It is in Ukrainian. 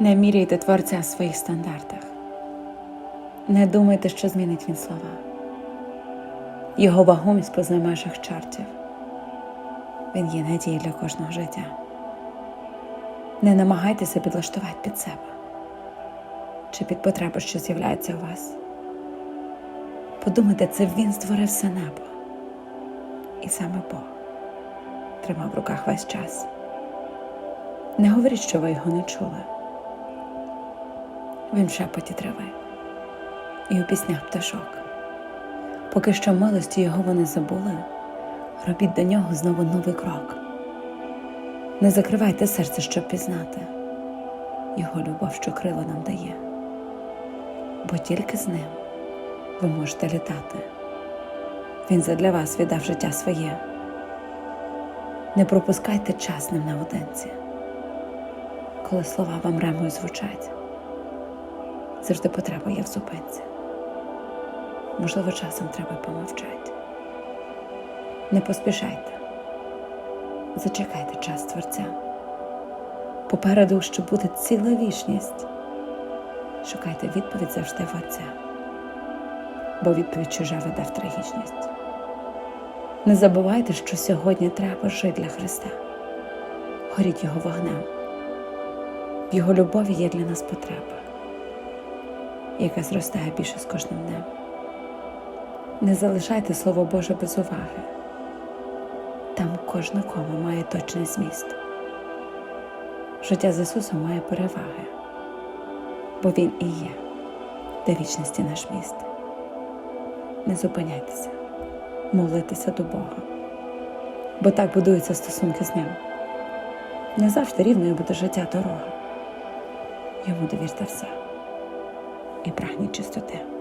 Не міряйте Творця в своїх стандартах. Не думайте, що змінить він слова. Його вагомість позна межах чартів. Він є надією для кожного життя. Не намагайтеся підлаштувати під себе чи під потреби, що з'являються у вас. Подумайте, це він створив все небо. І саме Бог тримав в руках весь час. Не говоріть, що ви його не чули. Він шепоті трави і у піснях пташок. Поки що милості його вони забули, робіть до нього знову новий крок. Не закривайте серце, щоб пізнати його любов, що крила нам дає, бо тільки з ним ви можете літати. Він задля вас віддав життя своє. Не пропускайте час ним наодинці, коли слова вам ремою звучать. Завжди потреба є в зупинці. Можливо, часом треба помовчати. Не поспішайте. Зачекайте час Творця. Попереду, що буде ціла вічність. Шукайте відповідь завжди в Отця, бо відповідь чужа веде в трагічність. Не забувайте, що сьогодні треба жити для Христа. Горіть Його вогнем. В Його любові є для нас потреба, яка зростає більше з кожним днем. Не залишайте Слово Боже без уваги. Там кожна кома має точний зміст. Життя з Ісусом має переваги, бо Він і є, де вічності наш міст. Не зупиняйтеся, молитеся до Бога, бо так будуються стосунки з Ним. Не завжди рівною буде життя дорога. Йому довірте все і прагніть чистоти.